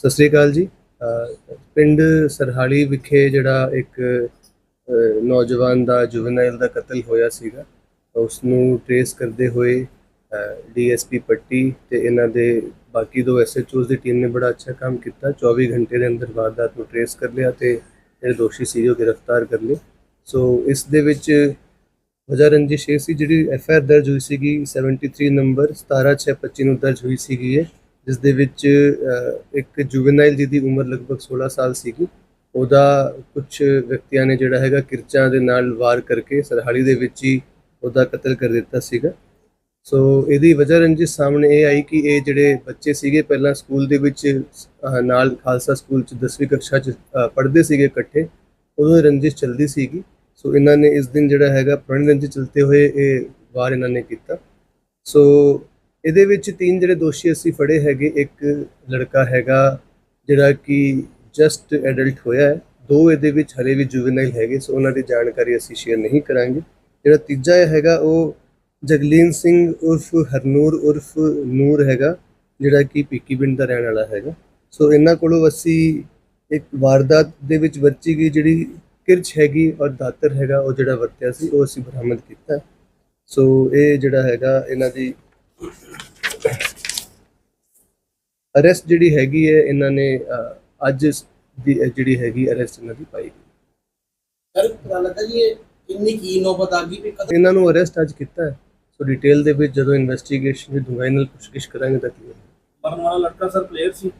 ਸਤਿ ਸ੍ਰੀ ਅਕਾਲ ਜੀ। ਪਿੰਡ ਸਰਹਾਲੀ ਵਿਖੇ ਜਿਹੜਾ ਇੱਕ ਨੌਜਵਾਨ ਦਾ ਜੁਵਨਾਈਲ ਦਾ ਕਤਲ ਹੋਇਆ ਸੀਗਾ ਉਸ ਨੂੰ ਟ੍ਰੇਸ ਕਰਦੇ ਹੋਏ ਡੀਐਸਪੀ ਪੱਟੀ ਤੇ ਇਹਨਾਂ ਦੇ ਬਾਕੀ ਦੋ ਐਸਐਚਓਸ ਦੀ ਟੀਮ ਨੇ ਬੜਾ ਅੱਛਾ ਕੰਮ ਕੀਤਾ। 24 ਘੰਟੇ ਦੇ ਅੰਦਰ ਵਾਰਦਾਤ ਨੂੰ ਟ੍ਰੇਸ ਕਰ ਲਿਆ ਤੇ ਜਿਹੜੇ ਦੋਸ਼ੀ ਸੀ ਉਹ ਗ੍ਰਿਫਤਾਰ ਕਰ ਲਏ। ਸੋ ਇਸ ਦੇ ਵਿੱਚ ਵਜ੍ਹਾ ਰੰਜਿਸ਼ ਇਹ ਸੀ ਜਿਹੜੀ ਐਫ ਆਰ ਦਰਜ ਹੋਈ ਸੀਗੀ 73 ਨੰਬਰ 17625 ਨੂੰ ਦਰਜ ਹੋਈ ਸੀਗੀ ਇਹ। ਜਿਸ ਦੇ ਵਿੱਚ ਅਹ, ਇੱਕ ਜੁਵਨਾਈਲ ਜਿਹਦੀ ਉਮਰ ਲਗਭਗ 16 ਸਾਲ ਸੀਗੀ ਉਹਦਾ ਕੁਝ ਵਿਅਕਤੀਆਂ ਨੇ ਜਿਹੜਾ ਹੈਗਾ ਕਿਰਚਾਂ ਦੇ ਨਾਲ ਵਾਰ ਕਰਕੇ ਸਰਹਾਲੀ ਦੇ ਵਿੱਚ ਹੀ ਉਹਦਾ ਕਤਲ ਕਰ ਦਿੱਤਾ ਸੀਗਾ। ਸੋ ਇਹਦੀ ਵਜ੍ਹਾ ਰੰਜਿਸ਼ ਸਾਹਮਣੇ ਇਹ ਆਈ ਕਿ ਇਹ ਜਿਹੜੇ ਬੱਚੇ ਸੀਗੇ ਪਹਿਲਾਂ ਸਕੂਲ ਦੇ ਵਿੱਚ ਨਾਲ ਖਾਲਸਾ ਸਕੂਲ ਚ 10ਵੀਂ ਕਕਸ਼ਾ ਚ ਪੜ੍ਹਦੇ ਸੀਗੇ ਇਕੱਠੇ ਉਦੋਂ ਇਹ ਰੰਜਿਸ਼ ਚੱਲਦੀ ਸੀਗੀ। ਸੋ ਇਹਨਾਂ ਨੇ ਇਸ ਦਿਨ ਜਿਹੜਾ ਹੈਗਾ ਪੁਰਾਣੀ ਰੰਜਿਸ਼ ਚਲਤੇ ਹੋਏ ਇਹ ਵਾਰ ਇਹਨਾਂ ਨੇ ਕੀਤਾ। ਸੋ ਇਹਦੇ ਵਿੱਚ ਤਿੰਨ ਜਿਹੜੇ ਦੋਸ਼ੀ ਅਸੀਂ ਫੜੇ ਹੈਗੇ, ਇੱਕ ਲੜਕਾ ਹੈਗਾ ਜਿਹੜਾ ਕਿ ਜਸਟ ਐਡਲਟ ਹੋਇਆ ਹੈ। ਦੋ ਇਹਦੇ ਵਿੱਚ ਹਲੇ ਵੀ ਜੁਵਨਾਈਲ ਹੈਗੇ, ਸੋ ਉਹਨਾਂ ਦੀ ਜਾਣਕਾਰੀ ਅਸੀਂ ਸ਼ੇਅਰ ਨਹੀਂ ਕਰਾਂਗੇ। ਜਿਹੜਾ ਤੀਜਾ ਹੈਗਾ, ਉਹ ਜਗਲੀਨ ਸਿੰਘ ਉਰਫ ਹਰਨੂਰ ਉਰਫ ਨੂਰ ਹੈਗਾ, ਜਿਹੜਾ ਕਿ ਪੀਕੀ ਪਿੰਡ ਦਾ ਰਹਿਣ ਵਾਲਾ ਹੈਗਾ। ਸੋ ਇਹਨਾਂ ਕੋਲੋਂ ਅਸੀਂ ਇੱਕ ਵਾਰਦਾਤ ਦੇ ਵਿੱਚ ਵਰਤੀ ਗਈ, ਜਿਹੜੀ ਕਿਰਚ ਹੈਗੀ ਔਰ ਦਾਤਰ ਹੈਗਾ, ਉਹ ਜਿਹੜਾ ਵਰਤਿਆ ਸੀ, ਉਹ ਅਸੀਂ ਬਰਾਮਦ ਕੀਤਾ। ਸੋ ਇਹ ਜਿਹੜਾ ਹੈਗਾ, ਇਹਨਾਂ ਦੀ ਅਰੈਸਟ ਜਿਹੜੀ ਹੈਗੀ ਹੈ ਇਹਨਾਂ ਨੇ ਅ, ਅੱਜ ਦੀ ਜਿਹੜੀ ਹੈਗੀ ਅਰੈਸਟ ਇਹਨਾਂ ਦੀ ਪਾਈ ਗਈ। ਸਰ ਪਤਾ ਲੱਗਾ ਜੀ ਇਹ ਕਿੰਨੀ ਕੀ ਨੌਬਤ ਆ ਗਈ ਵੀ ਕਦੋਂ ਇਹਨਾਂ ਨੂੰ ਅਰੈਸਟ ਅੱਜ ਕੀਤਾ ਹੈ। ਸੋ ਡਿਟੇਲ ਦੇ ਵਿੱਚ ਜਦੋਂ ਇਨਵੈਸਟੀਗੇਸ਼ਨ ਦੀ ਡੂੰਘਾਈ ਨਾਲ ਪੁੱਛਗਿੱਛ ਕਰਾਂਗੇ ਤਾਂ ਕਲੀਅਰ ਮਰਨ ਵਾਲਾ ਲੜਕਾ ਸਰ ਪਲੇਅਰ ਸੀ?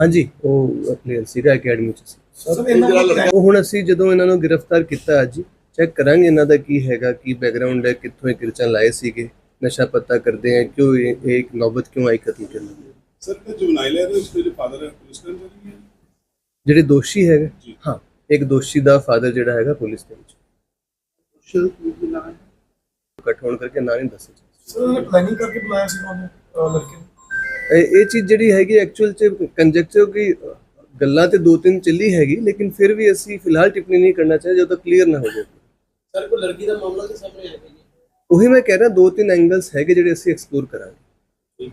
ਹਾਂਜੀ ਉਹ ਪਲੇਅਰ ਸੀਗਾ ਅਕੈਡਮੀ ਚ ਸੀ। ਸਰ ਇਹਨਾਂ ਦਾ ਉਹ ਹੁਣ ਅਸੀਂ ਜਦੋਂ ਇਹਨਾਂ ਨੂੰ ਗ੍ਰਿਫਤਾਰ ਕੀਤਾ ਅੱਜ ਚੈੱਕ ਕਰਾਂਗੇ ਇਹਨਾਂ ਦਾ ਕੀ ਹੈਗਾ ਕੀ ਬੈਕਗ੍ਰਾਉਂਡ ਹੈ ਕਿੱਥੋਂ ਇਹ ਕਿਰਚਾਂ ਲਾਏ ਸੀਗੇ। ਨਸ਼ਾ ਪੱਤਾ ਕਰਦੇ ਆ ਕਿਉਂ ਇਹ ਇਹ ਇੱਕ ਨੌਬਤ ਕਿਉਂ ਆਈ ਕਤਲ ਕਰਨ ਦੀ? ਸਰ ਤੇ ਜੁਵਨਾਈਲ ਹੈ ਤੇ ਉਸ ਦੇ ਫਾਦਰ ਹੈ ਪੁਲਿਸ ਕਰਮਚਾਰੀ ਹੈ? ਜਿਹੜੇ ਦੋਸ਼ੀ ਹੈਗੇ? ਜੀ। ਹਾਂ ਇੱਕ ਦੋਸ਼ੀ ਦਾ ਫਾਦਰ ਜਿਹੜਾ ਹੈਗਾ ਪੁਲਿਸ ਦੇ ਵਿੱਚ। ਸ਼ੁਰੂ ਨਾਮ ਹੈ? ਇਕੱਠ ਹੋਣ ਕਰਕੇ ਨਾਂ ਨਹੀਂ ਦੱਸਿਆ ਜਾ ਸਰ ਉਹਨੇ ਪਲੈਨਿੰਗ ਕਰਕੇ ਬੁਲਾਇਆ ਸੀ ਉਹਨੂੰ ਲੜਕੇ ਨੂੰ। ਇਹ ਇਹ ਚੀਜ਼ ਜਿਹੜੀ ਹੈਗੀ ਐਕਚੁਅਲ ਚ ਕੰਜੈਕਚਰ ਕੀ ਗੱਲਾਂ ਤੇ ਦੋ ਤਿੰਨ ਚੱਲੀ ਹੈਗੀ ਲੇਕਿਨ ਫਿਰ ਵੀ ਅਸੀਂ ਫਿਲਹਾਲ ਟਿੱਪਣੀ ਨਹੀਂ ਕਰਨਾ ਚਾਹੀਏ ਜਦੋਂ ਤੱਕ ਕਲੀਅਰ ਨਾ ਹੋ ਜਾਵੇ। ਸਰ ਕੋਈ ਲੜਕੀ ਦਾ ਮਾਮਲਾ ਤੇ ਸਾਹਮਣੇ ਆਇਆ ਜੀ ਉਹੀ ਮੈਂ ਕਹਿ ਰਿਹਾ ਦੋ ਤਿੰਨ ਐਂਗਲਸ ਹੈਗੇ ਜਿਹੜੇ ਅਸੀਂ ਐਕਸਪਲੋਰ ਕਰਾਂਗੇ।